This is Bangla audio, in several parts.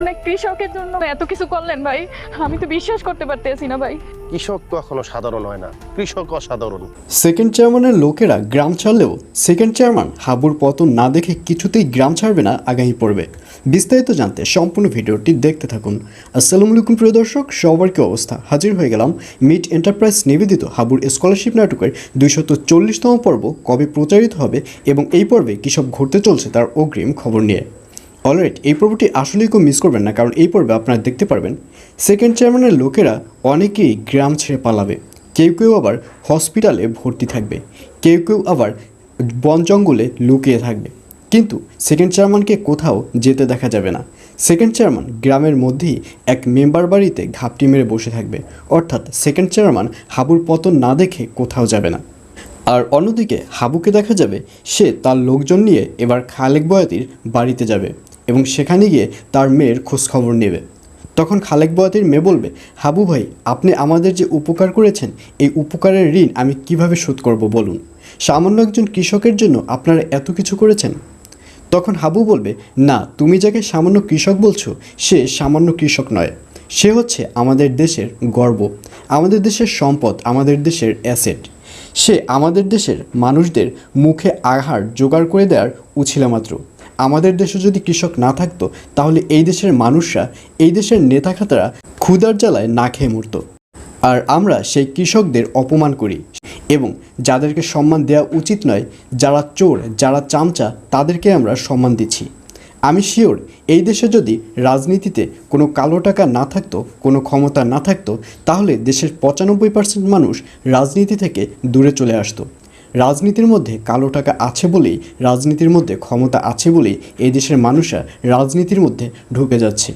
অনেক কৃষকের জন্য এত কিছু করলেন ভাই। আমি তো বিশ্বাস করতে পারতেছি না ভাই। কৃষক তো এখনও সাধারণ হয় না। কৃষক অসাধারণ। সেকেন্ড চেয়ারম্যানের লোকেরা গ্রাম ছাড়লেও সেকেন্ড চেয়ারম্যান হাবুর পতন না দেখে কিছুতেই গ্রাম ছাড়বে না আগামী পড়বে বিস্তারিত জানতে সম্পূর্ণ ভিডিওটি দেখতে থাকুন। আসসালামু আলাইকুম প্রিয় দর্শক। সবার কি অবস্থা? হাজির হয়ে গেলাম মিট এন্টারপ্রাইজ নিবেদিত হাবুর স্কলারশিপ নাটকের দুইশত চল্লিশতম পর্ব কবে প্রচারিত হবে এবং এই পর্বে কী সব ঘটতে চলছে তার অগ্রিম খবর নিয়ে। অলরাইট এই পর্বটি আসলেই কেউ মিস করবেন না, কারণ এই পর্বে আপনারা দেখতে পারবেন সেকেন্ড চেয়ারম্যানের লোকেরা অনেকেই গ্রাম ছেড়ে পালাবে। কেউ কেউ আবার হসপিটালে ভর্তি থাকবে, কেউ কেউ আবার বন জঙ্গলে লুকিয়ে থাকবে। কিন্তু সেকেন্ড চেয়ারম্যানকে কোথাও যেতে দেখা যাবে না। সেকেন্ড চেয়ারম্যান গ্রামের মধ্যেই এক মেম্বার বাড়িতে ঘাপটি মেরে বসে থাকবে, অর্থাৎ সেকেন্ড চেয়ারম্যান হাবুর পতন না দেখে কোথাও যাবে না। আর অন্যদিকে হাবুকে দেখা যাবে, সে তার লোকজন নিয়ে এবার খালেক বয়াতির বাড়িতে যাবে। এবং সেখানে গিয়ে তার মেয়ের খোঁজখবর নেবে। তখন খালেক বয়াতির মেয়ে বলবে, হাবু ভাই, আপনি আমাদের যে উপকার করেছেন, এই উপকারের ঋণ আমি কীভাবে শোধ করব বলুন? সামান্য একজন কৃষকের জন্য আপনারা এত কিছু করেছেন? তখন হাবু বলবে, না, তুমি যাকে সামান্য কৃষক বলছো, সে সামান্য কৃষক নয়। সে হচ্ছে আমাদের দেশের গর্ব, আমাদের দেশের সম্পদ, আমাদের দেশের অ্যাসেট। সে আমাদের দেশের মানুষদের মুখে আহার জোগাড় করে দেওয়ার উছিলা মাত্র আমাদের দেশে যদি কৃষক না থাকতো, তাহলে এই দেশের মানুষরা, এই দেশের নেতাখাতারা ক্ষুধার জ্বালায় না খেয়ে মরত। আর আমরা সেই কৃষকদের অপমান করি এবং যাদেরকে সম্মান দেওয়া উচিত নয়, যারা চোর, যারা চামচা, তাদেরকে আমরা সম্মান দিচ্ছি। আমি শিওর, এই দেশে যদি রাজনীতিতে কোনো কালো টাকা না থাকতো, কোনো ক্ষমতা না থাকতো, তাহলে দেশের পঁচানব্বই পার্সেন্ট মানুষ রাজনীতি থেকে দূরে চলে আসতো। রাজনীতির মধ্যে কালো টাকা আছে বলেই, রাজনীতির মধ্যে ক্ষমতা আছে বলেই এই দেশের মানুষরা রাজনীতির মধ্যে ঢুকে যাচ্ছে।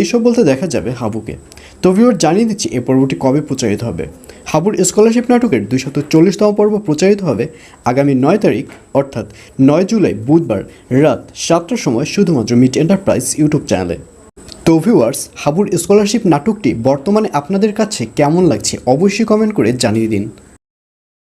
এইসব বলতে দেখা যাবে হাবুকে। তো জানিয়ে দিচ্ছি এ পর্বটি কবে প্রচারিত হবে। হাবুর স্কলারশিপ নাটকের দুইশত চল্লিশতম পর্ব প্রচারিত হবে আগামী নয় তারিখ, অর্থাৎ নয় জুলাই, বুধবার রাত সাতটার সময় শুধুমাত্র মিট এন্টারপ্রাইজ ইউটিউব চ্যানেলে। তো ভিউয়ার্স, হাবুর স্কলারশিপ নাটকটি বর্তমানে আপনাদের কাছে কেমন লাগছে অবশ্যই কমেন্ট করে জানিয়ে দিন।